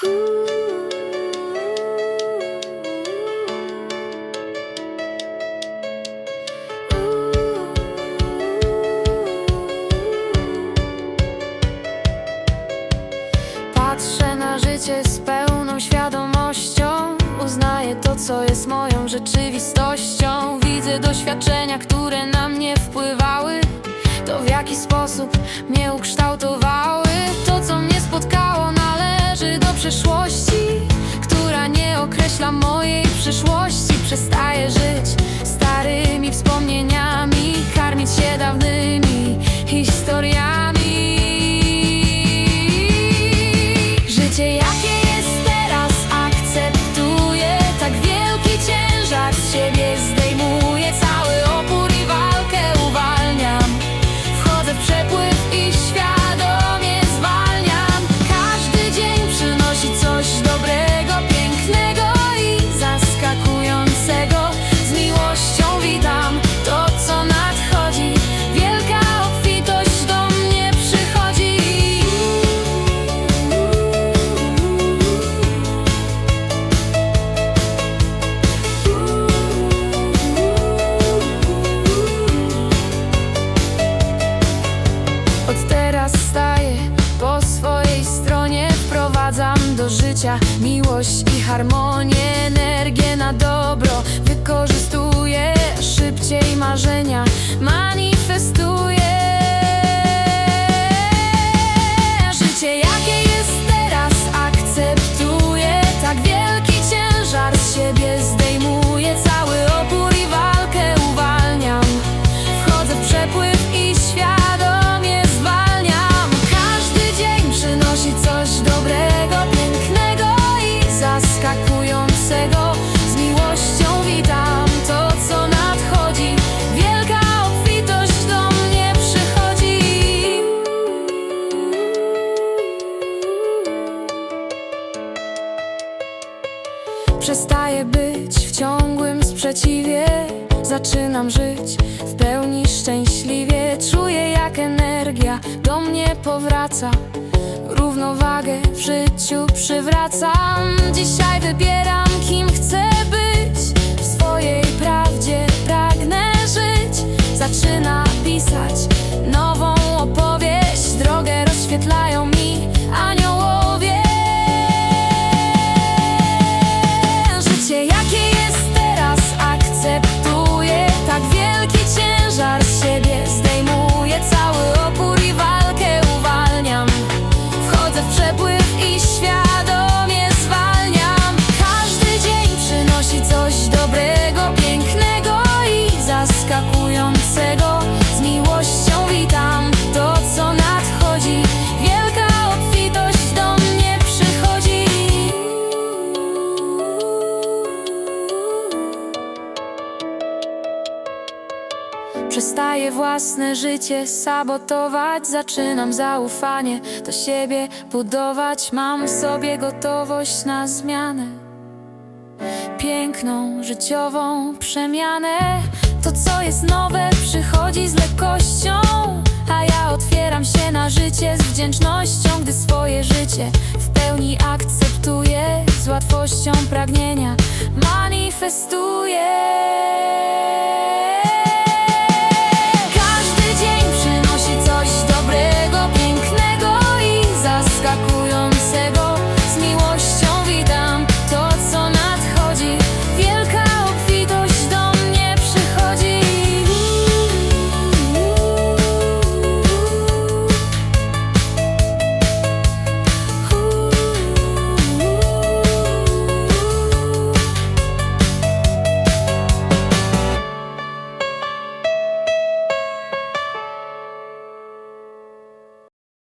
Patrzę na życie z pełną świadomością. Uznaję to, co jest moją rzeczywistością. Widzę doświadczenia, które na mnie wpływały. To w jaki sposób mnie ukształtowały przeszłości Która nie określa mojej przyszłości życia miłość i harmonię Energię na dobro wykorzystuję Szybciej marzenia manifestuję Przestaję być w ciągłym sprzeciwie. Zaczynam żyć w pełni szczęśliwie. Czuję jak energia do mnie powraca. Równowagę w życiu przywracam. Dzisiaj wybieram kim chcę Przestaję własne życie sabotować. Zaczynam zaufanie do siebie budować. Mam w sobie gotowość na zmianę. Piękną, życiową przemianę. To co jest nowe przychodzi z lekkością. A ja otwieram się na życie z wdzięcznością Gdy swoje życie w pełni akceptuję. Z łatwością pragnienia manifestuję